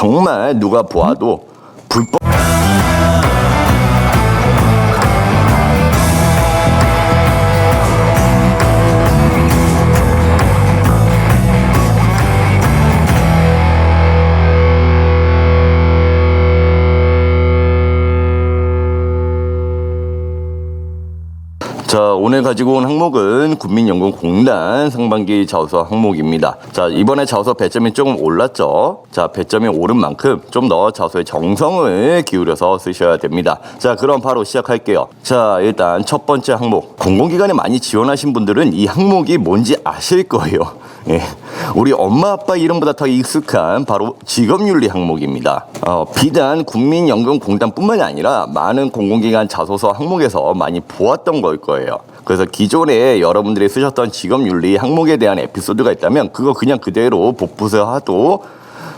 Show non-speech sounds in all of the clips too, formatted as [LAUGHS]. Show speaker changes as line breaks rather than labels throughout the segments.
정말 누가 보아도 불법. 자, 오늘 가지고 온 항목은 국민연금공단 상반기 자소서 항목입니다. 자, 이번에 자소서 배점이 조금 올랐죠. 자, 배점이 오른 만큼 좀 더 자소의 정성을 기울여서 쓰셔야 됩니다. 자, 그럼 바로 시작할게요. 자, 일단 첫 번째 항목. 공공기관에 많이 지원하신 분들은 이 항목이 뭔지 아실 거예요. 예. 우리 엄마 아빠 이름보다 더 익숙한 바로 직업윤리 항목입니다. 어, 비단 국민연금공단뿐만이 아니라 많은 공공기관 자소서 항목에서 많이 보았던 걸 거예요. 그래서 기존에 여러분들이 쓰셨던 직업윤리 항목에 대한 에피소드가 있다면 그거 그냥 그대로 복부서하도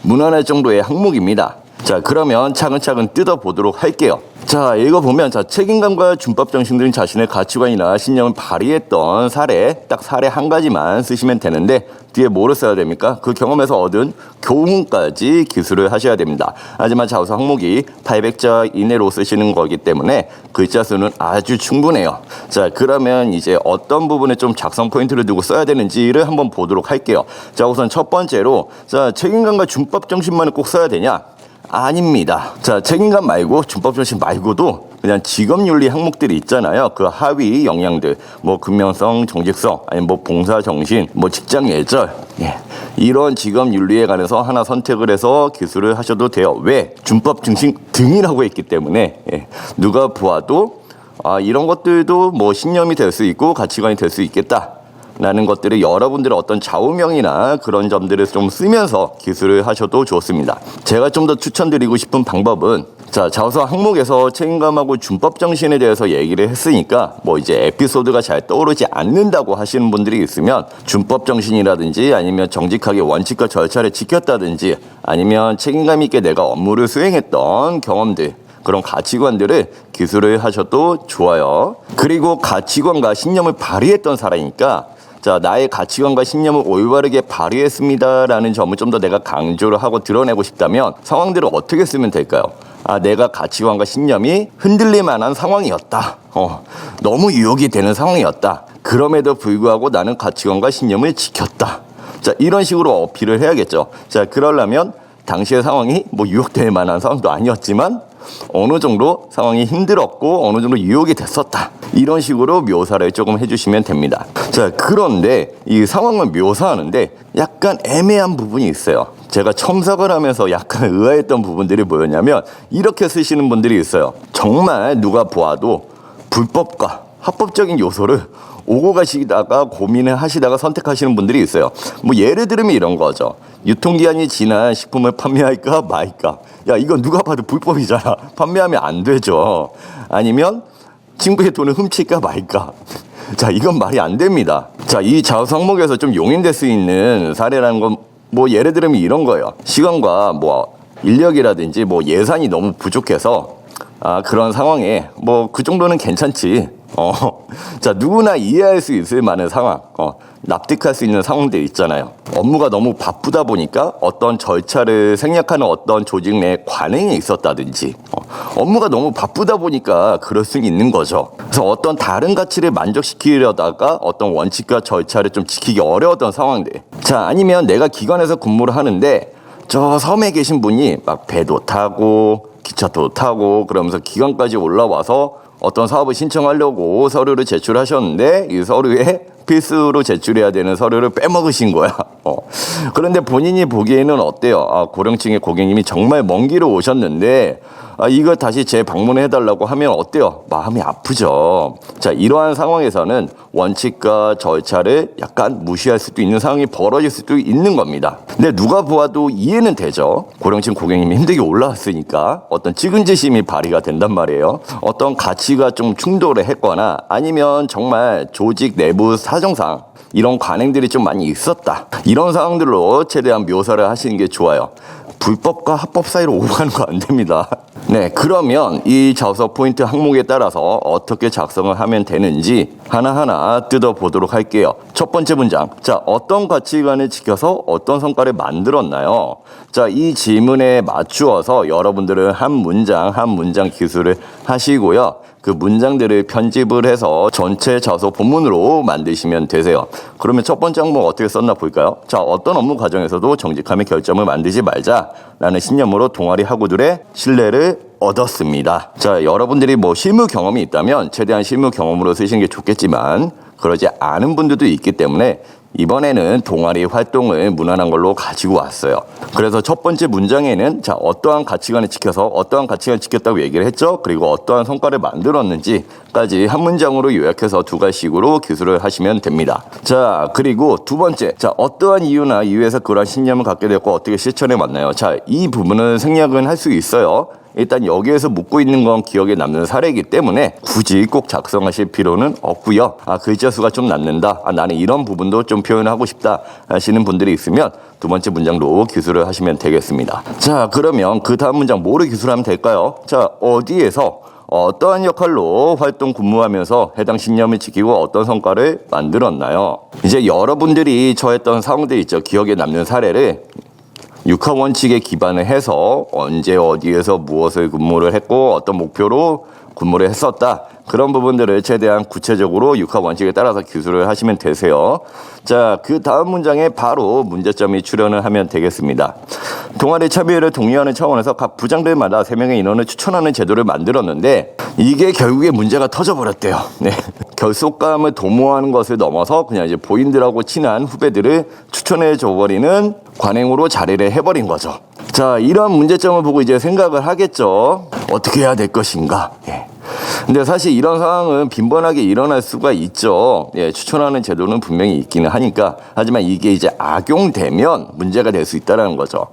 무난할 정도의 항목입니다. 자, 그러면 차근차근 뜯어보도록 할게요. 자, 읽어보면, 자, 책임감과 준법 정신 등 자신의 가치관이나 신념을 발휘했던 사례, 딱 사례 한 가지만 쓰시면 되는데, 뒤에 뭐를 써야 됩니까? 그 경험에서 얻은 교훈까지 기술을 하셔야 됩니다. 하지만 자소서 항목이 800자 이내로 쓰시는 거기 때문에 글자 수는 아주 충분해요. 자, 그러면 이제 어떤 부분에 좀 작성 포인트를 두고 써야 되는지를 한번 보도록 할게요. 자, 우선 첫 번째로, 자, 책임감과 준법 정신만을 꼭 써야 되냐? 아닙니다. 자, 책임감 말고 준법 정신 말고도 그냥 직업 윤리 항목들이 있잖아요. 그 하위 영향들, 뭐 근면성, 정직성, 아니 뭐 봉사 정신, 뭐 직장 예절, 예. 이런 직업 윤리에 관해서 하나 선택을 해서 기술을 하셔도 돼요. 왜? 준법 정신 등이라고 했기 때문에 예. 누가 보아도 아, 이런 것들도 뭐 신념이 될 수 있고 가치관이 될 수 있겠다. 라는 것들을 여러분들의 어떤 좌우명이나 그런 점들을 좀 쓰면서 기술을 하셔도 좋습니다. 제가 좀 더 추천드리고 싶은 방법은 자, 자소서 항목에서 책임감하고 준법 정신에 대해서 얘기를 했으니까 뭐 이제 에피소드가 잘 떠오르지 않는다고 하시는 분들이 있으면 준법 정신이라든지 아니면 정직하게 원칙과 절차를 지켰다든지 아니면 책임감 있게 내가 업무를 수행했던 경험들 그런 가치관들을 기술을 하셔도 좋아요. 그리고 가치관과 신념을 발휘했던 사람이니까 자, 나의 가치관과 신념을 올바르게 발휘했습니다라는 점을 좀 더 내가 강조를 하고 드러내고 싶다면 상황들을 어떻게 쓰면 될까요? 아, 내가 가치관과 신념이 흔들릴 만한 상황이었다. 어, 너무 유혹이 되는 상황이었다. 그럼에도 불구하고 나는 가치관과 신념을 지켰다. 자, 이런 식으로 어필을 해야겠죠. 자, 그러려면 당시의 상황이 뭐 유혹될 만한 상황도 아니었지만 어느 정도 상황이 힘들었고 어느 정도 유혹이 됐었다. 이런 식으로 묘사를 조금 해주시면 됩니다. 자, 그런데 이 상황을 묘사하는데 약간 애매한 부분이 있어요. 제가 첨삭을 하면서 약간 [LAUGHS] 의아했던 부분들이 뭐였냐면 이렇게 쓰시는 분들이 있어요. 정말 누가 보아도 불법과 합법적인 요소를 오고 가시다가 고민을 하시다가 선택하시는 분들이 있어요. 뭐 예를 들면 이런 거죠. 유통기한이 지난 식품을 판매할까 말까. 야, 이건 누가 봐도 불법이잖아. [LAUGHS] 판매하면 안 되죠. 아니면 친구의 돈을 훔칠까 말까. 자, 이건 말이 안 됩니다. 자, 이 자소 항목에서 좀 용인될 수 있는 사례라는 건 뭐 예를 들면 이런 거예요. 시간과 뭐 인력이라든지 뭐 예산이 너무 부족해서 아, 그런 상황에 뭐 그 정도는 괜찮지. 어. [LAUGHS] 자, 누구나 이해할 수 있을 만한 상황. 어. 납득할 수 있는 상황들 있잖아요. 업무가 너무 바쁘다 보니까 어떤 절차를 생략하는 어떤 조직 내 관행이 있었다든지 어. 업무가 너무 바쁘다 보니까 그럴 수 있는 거죠. 그래서 어떤 다른 가치를 만족시키려다가 어떤 원칙과 절차를 좀 지키기 어려웠던 상황들. 자, 아니면 내가 기관에서 근무를 하는데 저 섬에 계신 분이 막 배도 타고 기차도 타고 그러면서 기관까지 올라와서 어떤 사업을 신청하려고 서류를 제출하셨는데 이 서류에 필수로 제출해야 되는 서류를 빼먹으신 거야. [LAUGHS] 어. 그런데 본인이 보기에는 어때요? 아, 고령층의 고객님이 정말 먼 길을 오셨는데 아, 이거 다시 재방문해 달라고 하면 어때요? 마음이 아프죠. 자, 이러한 상황에서는 원칙과 절차를 약간 무시할 수도 있는 상황이 벌어질 수도 있는 겁니다. 근데 누가 보아도 이해는 되죠. 고령층 고객님이 힘들게 올라왔으니까 어떤 측은지심이 발휘가 된단 말이에요. 어떤 가치가 좀 충돌을 했거나 아니면 정말 조직 내부 사 정상 이런 관행들이 좀 많이 있었다. 이런 상황들로 최대한 묘사를 하시는 게 좋아요. 불법과 합법 사이로 오고 가는 거 안 됩니다. 네, 그러면 이 자서 포인트 항목에 따라서 어떻게 작성을 하면 되는지 하나하나 뜯어보도록 할게요. 첫 번째 문장. 자, 어떤 가치관을 지켜서 어떤 성과를 만들었나요? 자, 이 질문에 맞추어서 여러분들은 한 문장, 한 문장 기술을 하시고요. 그 문장들을 편집을 해서 전체 자소 본문으로 만드시면 되세요. 그러면 첫 번째 항목 어떻게 썼나 볼까요? 자, 어떤 업무 과정에서도 정직함의 결점을 만들지 말자라는 신념으로 동아리 학우들의 신뢰를 얻었습니다. 자, 여러분들이 뭐 실무 경험이 있다면 최대한 실무 경험으로 쓰시는 게 좋겠지만 그러지 않은 분들도 있기 때문에 이번에는 동아리 활동을 무난한 걸로 가지고 왔어요. 그래서 첫 번째 문장에는 자, 어떠한 가치관을 지켜서 어떠한 가치관을 지켰다고 얘기를 했죠. 그리고 어떠한 성과를 만들었는지까지 한 문장으로 요약해서 두 가지식으로 기술을 하시면 됩니다. 자, 그리고 두 번째. 자, 어떠한 이유나 이유에서 그러한 신념을 갖게 되었고 어떻게 실천해 왔나요? 자, 이 부분은 생략은 할 수 있어요. 일단 여기에서 묻고 있는 건 기억에 남는 사례이기 때문에 굳이 꼭 작성하실 필요는 없고요. 아 글자 수가 좀 남는다. 아 나는 이런 부분도 좀 표현하고 싶다 하시는 분들이 있으면 두 번째 문장도 기술을 하시면 되겠습니다. 자 그러면 그 다음 문장 뭐를 기술하면 될까요? 자 어디에서 어떠한 역할로 활동 근무하면서 해당 신념을 지키고 어떤 성과를 만들었나요? 이제 여러분들이 처했던 상황들 있죠. 기억에 남는 사례를 육하 원칙에 기반을 해서 언제 어디에서 무엇을 근무를 했고 어떤 목표로 근무를 했었다. 그런 부분들을 최대한 구체적으로 육하 원칙에 따라서 기술을 하시면 되세요. 자, 그 다음 문장에 바로 문제점이 출연을 하면 되겠습니다. 동아리 참여를 독려하는 차원에서 각 부장들마다 세명의 인원을 추천하는 제도를 만들었는데 이게 결국에 문제가 터져버렸대요. 네. 결속감을 도모하는 것을 넘어서 그냥 이제 보인들하고 친한 후배들을 추천해 줘버리는 관행으로 자리를 해버린 거죠. 자, 이런 문제점을 보고 이제 생각을 하겠죠. 어떻게 해야 될 것인가. 예. 근데 사실 이런 상황은 빈번하게 일어날 수가 있죠. 예, 추천하는 제도는 분명히 있기는 하니까. 하지만 이게 이제 악용되면 문제가 될 수 있다는 거죠.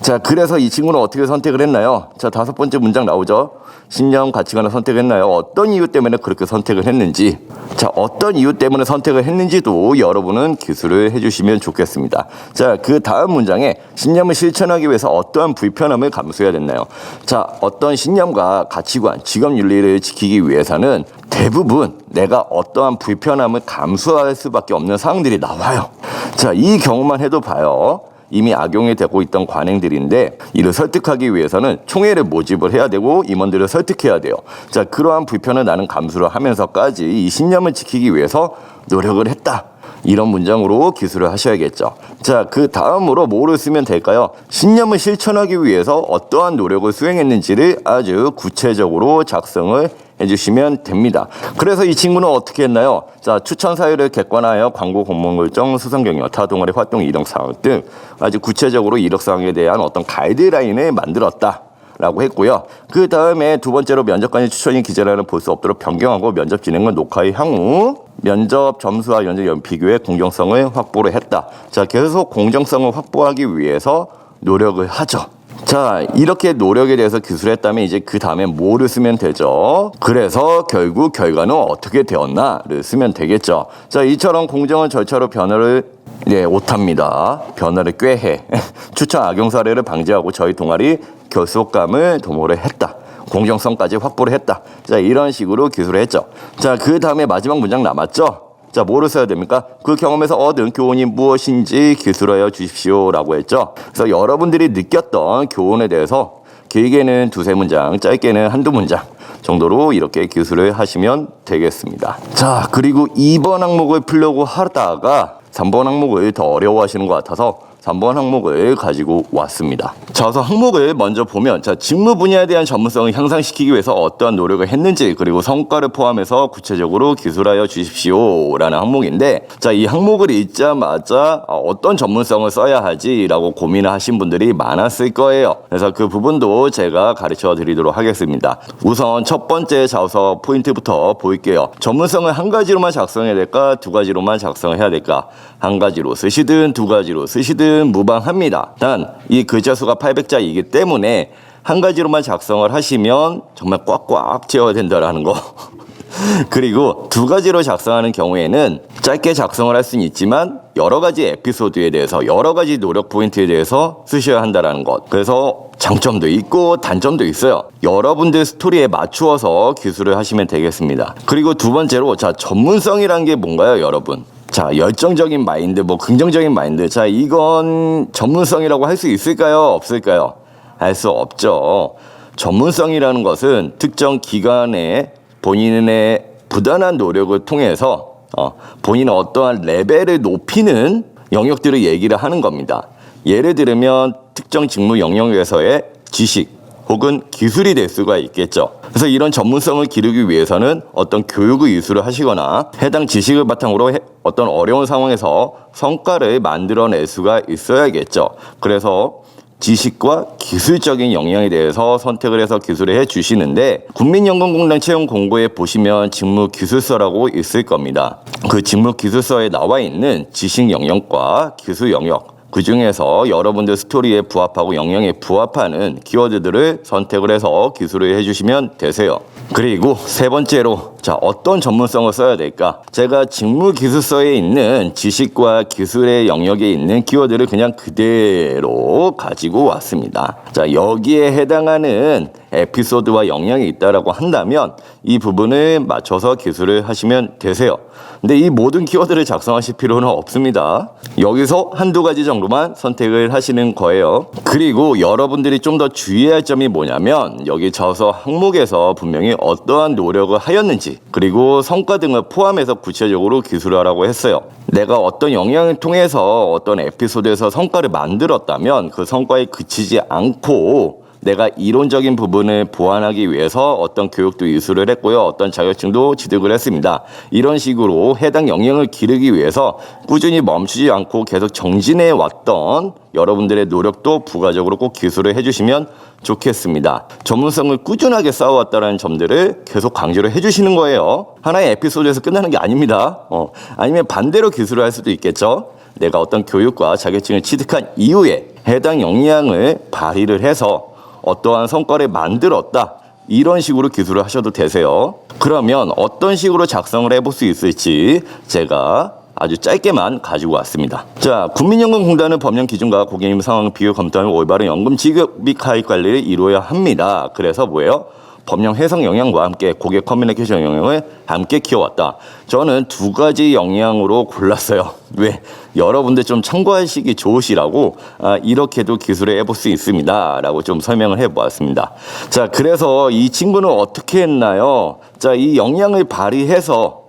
자, 그래서 이 친구는 어떻게 선택을 했나요? 자, 다섯 번째 문장 나오죠. 신념 가치관을 선택했나요? 어떤 이유 때문에 그렇게 선택을 했는지. 자, 어떤 이유 때문에 선택을 했는지도 여러분은 기술을 해주시면 좋겠습니다. 자, 그 다음 문장에 신념을 실천하기 위해서 어떠한 불편함을 감수해야 됐나요? 자, 어떤 신념과 가치관, 직업 윤리 를 지키기 위해서는 대부분 내가 어떠한 불편함을 감수할 수밖에 없는 상황들이 나와요. 자, 이 경우만 해도 봐요. 이미 악용이 되고 있던 관행들인데 이를 설득하기 위해서는 총회를 모집을 해야 되고 임원들을 설득해야 돼요. 자 그러한 불편을 나는 감수를 하면서까지 이 신념을 지키기 위해서 노력을 했다. 이런 문장으로 기술을 하셔야겠죠. 자, 그 다음으로 뭐를 쓰면 될까요? 신념을 실천하기 위해서 어떠한 노력을 수행했는지를 아주 구체적으로 작성을 해주시면 됩니다. 그래서 이 친구는 어떻게 했나요? 자, 추천 사유를 객관하여 광고 공모원 결정, 수상 경영, 타 동아리 활동 이력 사항 등 아주 구체적으로 이력 사항에 대한 어떤 가이드라인을 만들었다. 라고 했고요. 그 다음에 두 번째로 면접관의 추천이 기재란을 볼수 없도록 변경하고 면접 진행은 녹화의 향후 면접 점수와 면접 연 비교의 공정성을 확보를 했다. 자, 계속 공정성을 확보하기 위해서 노력을 하죠. 자, 이렇게 노력에 대해서 기술했다면 이제 그 다음에 뭐를 쓰면 되죠? 그래서 결국 결과는 어떻게 되었나를 쓰면 되겠죠. 자, 이처럼 공정한 절차로 변화를 네, 오탑니다. 변화를 꾀해. [LAUGHS] 추천 악용 사례를 방지하고 저희 동아리 결속감을 도모를 했다. 공정성까지 확보를 했다. 자, 이런 식으로 기술을 했죠. 자, 그 다음에 마지막 문장 남았죠? 자, 뭐를 써야 됩니까? 그 경험에서 얻은 교훈이 무엇인지 기술하여 주십시오 라고 했죠. 그래서 여러분들이 느꼈던 교훈에 대해서 길게는 두세 문장, 짧게는 한두 문장 정도로 이렇게 기술을 하시면 되겠습니다. 자, 그리고 2번 항목을 풀려고 하다가 3번 항목을 더 어려워하시는 것 같아서 3번 항목을 가지고 왔습니다. 자, 그래서 항목을 먼저 보면, 자, 직무 분야에 대한 전문성을 향상시키기 위해서 어떠한 노력을 했는지, 그리고 성과를 포함해서 구체적으로 기술하여 주십시오. 라는 항목인데, 자, 이 항목을 읽자마자 어, 어떤 전문성을 써야 하지라고 고민을 하신 분들이 많았을 거예요. 그래서 그 부분도 제가 가르쳐 드리도록 하겠습니다. 우선 첫 번째 자서 포인트부터 볼게요. 전문성을 한 가지로만 작성해야 될까? 두 가지로만 작성해야 될까? 한 가지로 쓰시든 두 가지로 쓰시든 무방합니다. 단 이 글자 수가 800자이기 때문에 한 가지로만 작성을 하시면 정말 꽉꽉 채워야 된다라는 거. [LAUGHS] 그리고 두 가지로 작성하는 경우에는 짧게 작성을 할 수는 있지만 여러 가지 에피소드에 대해서 여러 가지 노력 포인트에 대해서 쓰셔야 한다라는 것. 그래서 장점도 있고 단점도 있어요. 여러분들 스토리에 맞추어서 기술을 하시면 되겠습니다. 그리고 두 번째로 자 전문성이란 게 뭔가요, 여러분? 자, 열정적인 마인드, 뭐 긍정적인 마인드. 자, 이건 전문성이라고 할 수 있을까요? 없을까요? 할 수 없죠. 전문성이라는 것은 특정 기간에 본인의 부단한 노력을 통해서 어, 본인의 어떠한 레벨을 높이는 영역들을 얘기를 하는 겁니다. 예를 들면 특정 직무 영역에서의 지식 혹은 기술이 될 수가 있겠죠. 그래서 이런 전문성을 기르기 위해서는 어떤 교육을 이수를 하시거나 해당 지식을 바탕으로 해- 어떤 어려운 상황에서 성과를 만들어낼 수가 있어야겠죠. 그래서 지식과 기술적인 역량에 대해서 선택을 해서 기술을 해 주시는데 국민연금공단 채용 공고에 보시면 직무 기술서라고 있을 겁니다. 그 직무 기술서에 나와 있는 지식 영역과 기술 영역 그 중에서 여러분들 스토리에 부합하고 영역에 부합하는 키워드들을 선택을 해서 기술을 해주시면 되세요. 그리고 세 번째로 자 어떤 전문성을 써야 될까? 제가 직무 기술서에 있는 지식과 기술의 영역에 있는 키워드를 그냥 그대로 가지고 왔습니다. 자 여기에 해당하는 에피소드와 영향이 있다라고 한다면 이 부분을 맞춰서 기술을 하시면 되세요. 근데 이 모든 키워드를 작성하실 필요는 없습니다. 여기서 한두 가지 정도만 선택을 하시는 거예요. 그리고 여러분들이 좀 더 주의할 점이 뭐냐면 여기 저서 항목에서 분명히 어떠한 노력을 하였는지 그리고 성과 등을 포함해서 구체적으로 기술하라고 했어요. 내가 어떤 영향을 통해서 어떤 에피소드에서 성과를 만들었다면 그 성과에 그치지 않고 내가 이론적인 부분을 보완하기 위해서 어떤 교육도 이수를 했고요. 어떤 자격증도 취득을 했습니다. 이런 식으로 해당 영역을 기르기 위해서 꾸준히 멈추지 않고 계속 정진해 왔던 여러분들의 노력도 부가적으로 꼭 기술을 해주시면 좋겠습니다. 전문성을 꾸준하게 쌓아왔다는 점들을 계속 강조를 해주시는 거예요. 하나의 에피소드에서 끝나는 게 아닙니다. 어, 아니면 반대로 기술을 할 수도 있겠죠. 내가 어떤 교육과 자격증을 취득한 이후에 해당 역량을 발휘를 해서 어떠한 성과를 만들었다. 이런 식으로 기술을 하셔도 되세요. 그러면 어떤 식으로 작성을 해볼 수 있을지 제가 아주 짧게만 가지고 왔습니다. 자, 국민연금공단은 법령 기준과 고객님 상황 비교 검토하며 올바른 연금 지급 및 가입 관리를 이루어야 합니다. 그래서 뭐예요? 법령 해석 영향과 함께 고객 커뮤니케이션 영향을 함께 키워왔다. 저는 두 가지 영향으로 골랐어요. [LAUGHS] 왜? 여러분들 좀 참고하시기 좋으시라고 아, 이렇게도 기술을 해볼 수 있습니다. 라고 좀 설명을 해보았습니다. 자, 그래서 이 친구는 어떻게 했나요? 자, 이 영향을 발휘해서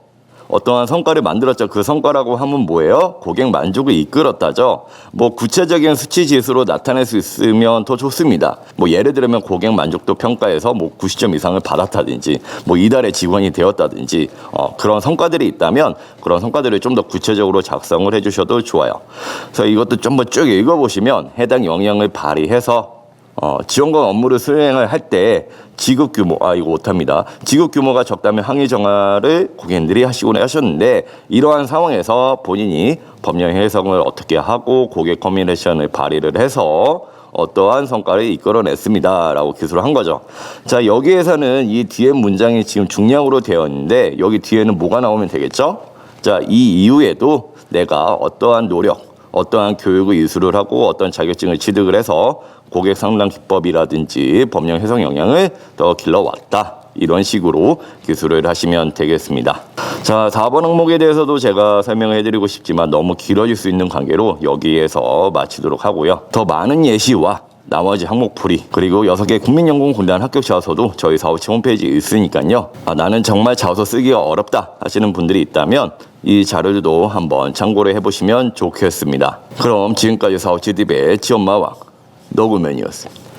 어떠한 성과를 만들었죠. 그 성과라고 하면 뭐예요? 고객 만족을 이끌었다죠. 뭐 구체적인 수치 지수로 나타낼 수 있으면 더 좋습니다. 뭐 예를 들면 고객 만족도 평가에서 뭐 90점 이상을 받았다든지 뭐 이달에 직원이 되었다든지 어, 그런 성과들이 있다면 그런 성과들을 좀 더 구체적으로 작성을 해주셔도 좋아요. 그래서 이것도 좀더쭉 읽어보시면 해당 영향을 발휘해서 어, 지원금 업무를 수행을 할 때 지급 규모, 아, 이거 못합니다. 지급 규모가 적다면 항의 정화를 고객님들이 하시곤 하셨는데, 이러한 상황에서 본인이 법령 해석을 어떻게 하고 고객 커뮤니케이션을 발휘를 해서 어떠한 성과를 이끌어냈습니다. 라고 기술을 한 거죠. 자, 여기에서는 이 뒤에 문장이 지금 중량으로 되어 있는데, 여기 뒤에는 뭐가 나오면 되겠죠? 자, 이 이후에도 내가 어떠한 노력, 어떠한 교육을 이수를 하고 어떤 자격증을 취득을 해서 고객 상담 기법이라든지 법령 해석 영향을 더 길러왔다. 이런 식으로 기술을 하시면 되겠습니다. 자, 4번 항목에 대해서도 제가 설명을 해드리고 싶지만 너무 길어질 수 있는 관계로 여기에서 마치도록 하고요. 더 많은 예시와 나머지 항목 풀이 그리고 여섯 개 국민연금공단 합격 자소도 저희 사업체 홈페이지에 있으니까요. 아, 나는 정말 자소 쓰기가 어렵다 하시는 분들이 있다면 이 자료도 한번 참고를 해보시면 좋겠습니다. 그럼 지금까지 딥의 지원마왕 노구면이었습니다.